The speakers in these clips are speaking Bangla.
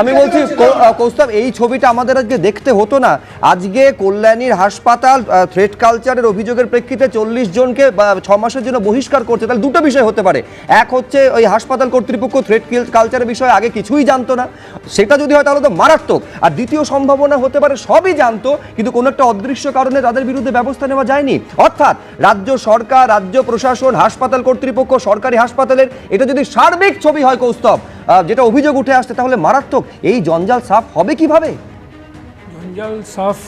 আমি বলছি কৌস্তব, এই ছবিটা আমাদের আজকে দেখতে হতো না। আজকে কল্যাণীর হাসপাতাল থ্রেড কালচারের অভিযোগের প্রেক্ষিতে চল্লিশ জনকে ছ মাসের জন্য বহিষ্কার করছে। তাহলে দুটো বিষয় হতে পারে। এক হচ্ছে ওই হাসপাতাল কর্তৃপক্ষ থ্রেড কালচারের বিষয়ে আগে কিছুই জানতো না। সেটা যদি হয় তাহলে তো মারাত্মক। আর দ্বিতীয় সম্ভাবনা হতে পারে, সবই জানতো, কিন্তু কোনো একটা অদৃশ্য কারণে তাদের বিরুদ্ধে ব্যবস্থা নেওয়া যায়নি। অর্থাৎ রাজ্য সরকার, রাজ্য প্রশাসন, হাসপাতাল কর্তৃপক্ষ, সরকারি হাসপাতালের, এটা যদি সার্বিক ছবি হয় কৌস্তব যেটা অভিযোগ উঠে আসছে, তাহলে মারাত্মক। এই জঞ্জাল সাফ হবে কীভাবে? জঞ্জাল সাফ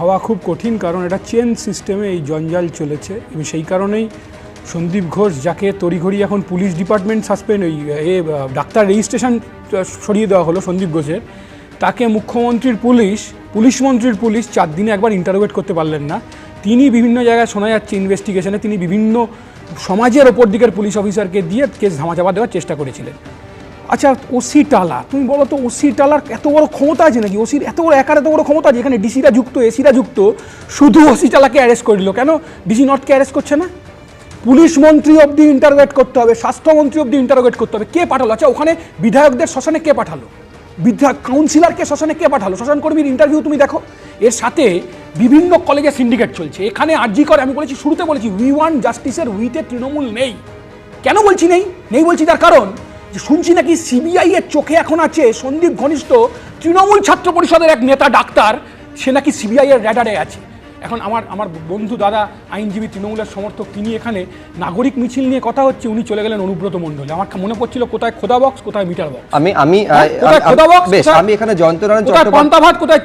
হওয়া খুব কঠিন, কারণ এটা চেন সিস্টেমে এই জঞ্জাল চলেছে। এবং সেই কারণেই সন্দীপ ঘোষ, যাকে তড়িঘড়ি এখন পুলিশ ডিপার্টমেন্ট সাসপেন্ড, ওই, এ ডাক্তার রেজিস্ট্রেশন সরিয়ে দেওয়া হলো সন্দীপ ঘোষের। তাকে মুখ্যমন্ত্রীর পুলিশ পুলিশ মন্ত্রীর পুলিশ চার দিনে একবার ইন্টারোগেট করতে পারলেন না। তিনি বিভিন্ন জায়গায় শোনা যাচ্ছে ইনভেস্টিগেশনে তিনি বিভিন্ন সমাজের ওপর দিকের পুলিশ অফিসারকে দিয়ে কেস ধামাচাপা দেওয়ার চেষ্টা করেছিলেন। আচ্ছা ওসি টালা, তুমি বলো তো ওসি টালার এত বড় ক্ষমতা আছে নাকি? ওসির এত বড়, একার এত বড় ক্ষমতা আছে? এখানে ডিসিরা যুক্ত এসিরা যুক্ত, শুধু ওসি টালাকে অ্যারেস্ট করে দিল কেন? ডিসি নটকে অ্যারেস্ট করছে না? পুলিশ মন্ত্রী অবধি ইন্টারোগেট করতে হবে স্বাস্থ্যমন্ত্রী অবধি ইন্টারোগেট করতে হবে। কে পাঠালো? আচ্ছা ওখানে বিধায়কদের শ্মশানে কে পাঠালো? বিধায়ক কাউন্সিলরকে শ্মশানে কে পাঠালো? শ্মশান কর্মীর ইন্টারভিউ তুমি দেখো। এর সাথে বিভিন্ন কলেজে সিন্ডিকেট চলছে। এখানে আরজি করে, আমি বলেছি, শুরুতে বলেছি উই ওয়ান জাস্টিসের উইতে তৃণমূল নেই। কেন বলছি নেই? নেই বলছি তার কারণ শুনছি নাকি সিবিআই এর চোখে এখন আছে সন্দীপ ঘনিষ্ঠ তৃণমূল ছাত্র পরিষদের এক নেতা ডাক্তার সে নাকি সিবিআই এর র্যাডারে আছে। এখন আমার আমার বন্ধু দাদা আইনজীবী তৃণমূলের সমর্থক তিনি এখানে নাগরিক মিছিল নিয়ে কথা হচ্ছে উনি চলে গেলেন অনুব্রত মণ্ডলে। আমার মনে পড়ছিল কোথায় খোদা বক্স কোথায় মিটার বক্স আমি আমি কোথায় খোদা বক্স আমি এখানে জয়ন্তনারায়ণ কোথায় চট্টোপাধ্যায় পান্তা ভাত কোথায়